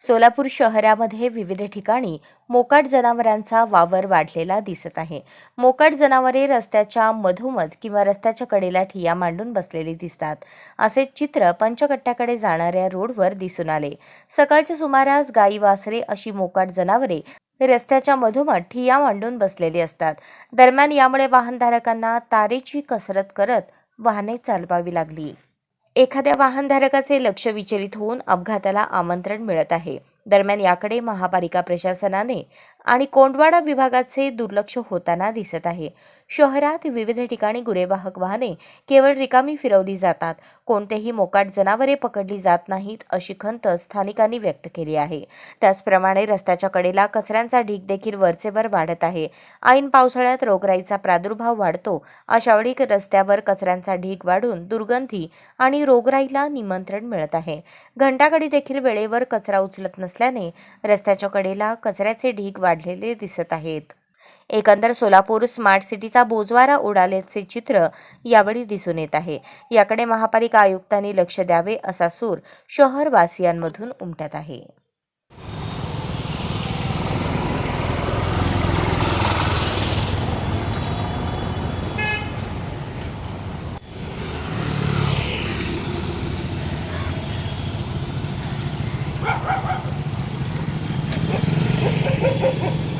सोलापूर शहरामध्ये विविध ठिकाणी मोकाट जनावरांचा वावर वाढलेला दिसत आहे. मोकाट जनावरे रस्त्याच्या मधोमध किंवा रस्त्याच्या कडेला ठिया मांडून बसलेली दिसतात. असे चित्र पंचकट्ट्याकडे जाणाऱ्या रोडवर दिसून आले. सकाळच्या सुमारास गाई वासरे अशी मोकाट जनावरे रस्त्याच्या मधोमध ठिया मांडून बसलेली असतात. दरम्यान यामुळे वाहनधारकांना तारेची कसरत करत वाहने चालवावी लागली. एखाद्या वाहनधारकाचे लक्ष विचलित होऊन अपघाताला आमंत्रण मिळत आहे. दरम्यान याकडे महापालिका प्रशासनाने आणि कोंडवाडा विभागाचे दुर्लक्ष होताना दिसत आहे. शहरात विविध ठिकाणी गुरेवाहक वाहने केवळ रिकामी फिरवली जातात. कोणतेही मोकाट जनावरे पकडली जात नाहीत अशी खंत स्थानिकांनी व्यक्त केली आहे. त्याचप्रमाणे रस्त्याच्या कडेला कचऱ्यांचा ढीग देखील वरचेवर वाढत आहे. ऐन पावसाळ्यात रोगराईचा प्रादुर्भाव वाढतो अशावेळी रस्त्यावर कचऱ्यांचा ढीग वाढून दुर्गंधी आणि रोगराईला निमंत्रण मिळत आहे. घंटागाडी देखील वेळेवर कचरा उचलत नसल्याने रस्त्याच्या कडेला कचऱ्याचे ढीग वाढलेले दिसत आहेत. एकंदर सोलापूर स्मार्ट सिटीचा बोजवारा उडाल्याचे चित्र यावेळी दिसून येत आहे. याकडे महापालिका आयुक्तांनी लक्ष द्यावे असा सूर शहरवासियांमधून उमटत आहे. Ha, ha, ha.